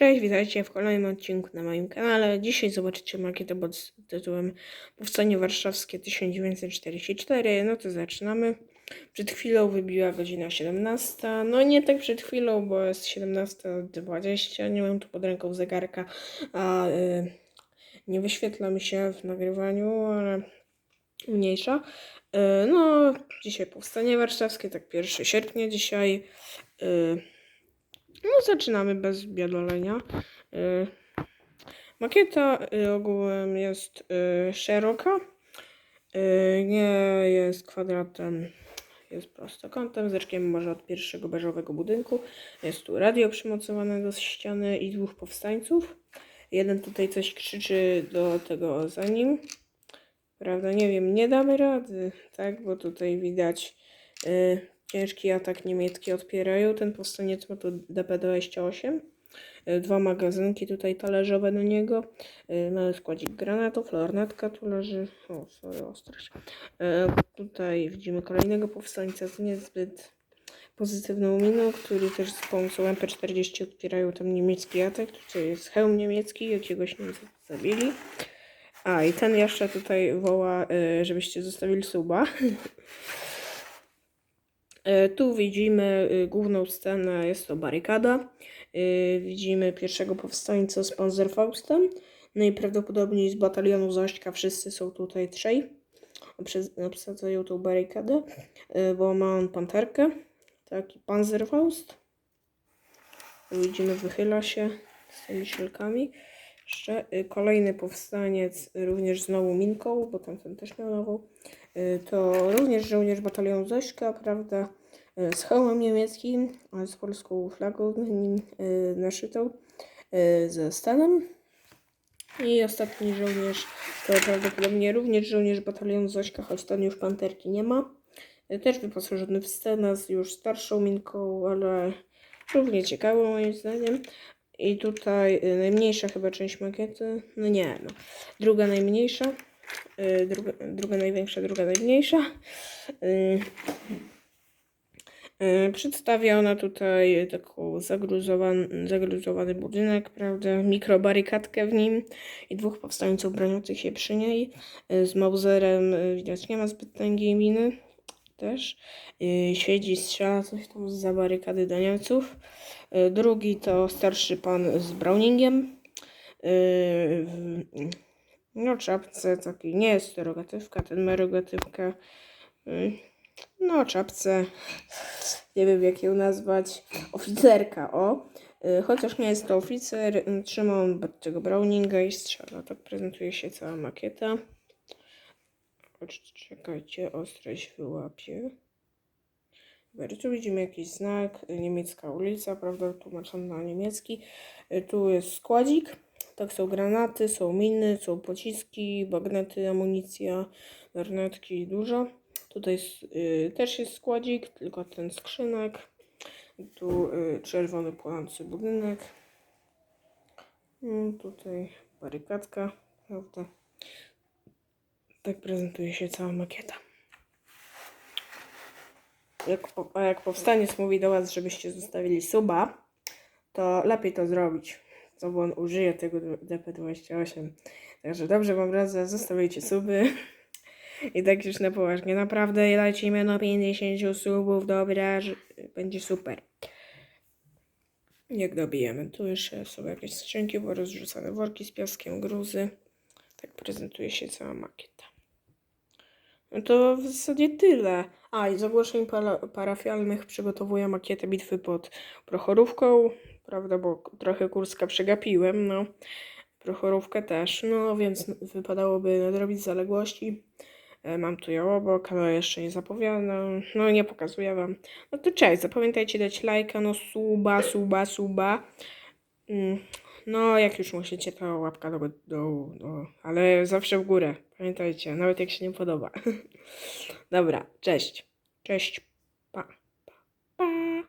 Cześć, witajcie w kolejnym odcinku na moim kanale. Dzisiaj zobaczycie makietę pod tytułem Powstanie Warszawskie 1944. No to zaczynamy. Przed chwilą wybiła godzina 17. No nie tak przed chwilą, bo jest 17.20. Nie mam tu pod ręką zegarka, a y, nie wyświetla mi się w nagrywaniu, ale mniejsza. Y, no, dzisiaj Powstanie Warszawskie, tak 1 sierpnia dzisiaj. Y, no, zaczynamy bez biadolenia. Y, Makieta y, ogółem jest y, szeroka. Nie jest kwadratem, jest prostokątem, zresztą może od pierwszego beżowego budynku. Jest tu radio przymocowane do ściany i dwóch powstańców. Jeden tutaj coś krzyczy do tego za nim. Prawda, nie wiem, nie damy rady, tak, bo tutaj widać ciężki atak niemiecki odpierają. Ten powstaniec ma tu DP-28. Y, Dwa magazynki tutaj talerzowe do niego. Y, Mały składzik granatów, lornetka tu leży. O, sorry, ostrość. Y, Tutaj widzimy kolejnego powstańca z niezbyt pozytywną miną, który też z pomocą MP40 odpierają tam niemiecki atak. Tutaj jest hełm niemiecki, jakiegoś Niemcy zabili. A, i ten jeszcze tutaj woła, y, żebyście zostawili suba. E, Tu widzimy y, główną scenę, jest to barykada. Y, Widzimy pierwszego powstańca z Panzerfaustem. Najprawdopodobniej z batalionu Zośćka wszyscy są tutaj trzej. Obsadzają tą barykadę, y, bo ma on panterkę. Taki Panzerfaust. Widzimy, wychyla się z tymi szelkami. Jeszcze kolejny powstaniec, również znowu minką, bo tamten też miał nową. Y, To również żołnierz batalionu Zośka, prawda, y, z hełmem niemieckim, z polską flagą nim y, naszytą, ze stanem. I ostatni żołnierz to prawdopodobnie również żołnierz batalionu Zośka, choć ten już panterki nie ma. Też wyposażony w scenę z już starszą minką, ale równie ciekawą moim zdaniem. I tutaj najmniejsza chyba część makiety, no nie, no, druga najmniejsza, druga, druga największa, druga najmniejsza. Y, y, Przedstawia ona tutaj taką zagruzowany, zagruzowany budynek, prawda, mikrobarykadkę w nim i dwóch powstańców broniących się przy niej. Y, Z Mauserem y, widać nie ma zbyt tęgiej miny też. Y, Siedzi, strzela coś tam z barykady do Niemców. Y, Drugi to starszy pan z Browningiem. No, czapce takiej, nie jest to rogatywka, ten ma rogatywkę. Y, No, czapce, nie wiem jak ją nazwać, oficerka, o. Y, Chociaż nie jest to oficer, y, trzyma on tego Browninga i strzela. Tak prezentuje się cała makieta. Czekajcie, ostrość wyłapie. Tu widzimy jakiś znak, niemiecka ulica, prawda, tłumaczony na niemiecki. Y, Tu jest składzik, tak są granaty, są miny, są pociski, bagnety, amunicja, lornetki, dużo. Tutaj y, też jest składzik, tylko ten skrzynek. Tu y, czerwony płonący budynek. Mm, tutaj barykadka, prawda. Tak prezentuje się cała makieta. Jak, a jak powstaniec mówi do Was, żebyście zostawili suba, to lepiej to zrobić, co bo on użyje tego DP28. Także dobrze Wam radzę, zostawiajcie suby. I tak już na poważnie, naprawdę lecimy na 50 subów, dobra, będzie super. Jak dobijemy, tu jeszcze są jakieś skrzynki, bo rozrzucane worki z piaskiem, gruzy. Tak prezentuje się cała makieta. No to w zasadzie tyle. A, i z ogłoszeń para parafialnych przygotowuję makietę bitwy pod Prochorówką, prawda, bo trochę Kurska przegapiłem, no. Prochorówkę też, no więc wypadałoby nadrobić zaległości. E, Mam tu ją obok, ale jeszcze nie zapowiadam, no nie pokazuję wam. No to cześć, zapamiętajcie dać lajka, no suba, suba, suba. Mm, No, jak już musicie, to łapka do, do, do, ale zawsze w górę. Pamiętajcie, nawet jak się nie podoba. Dobra, cześć. Cześć.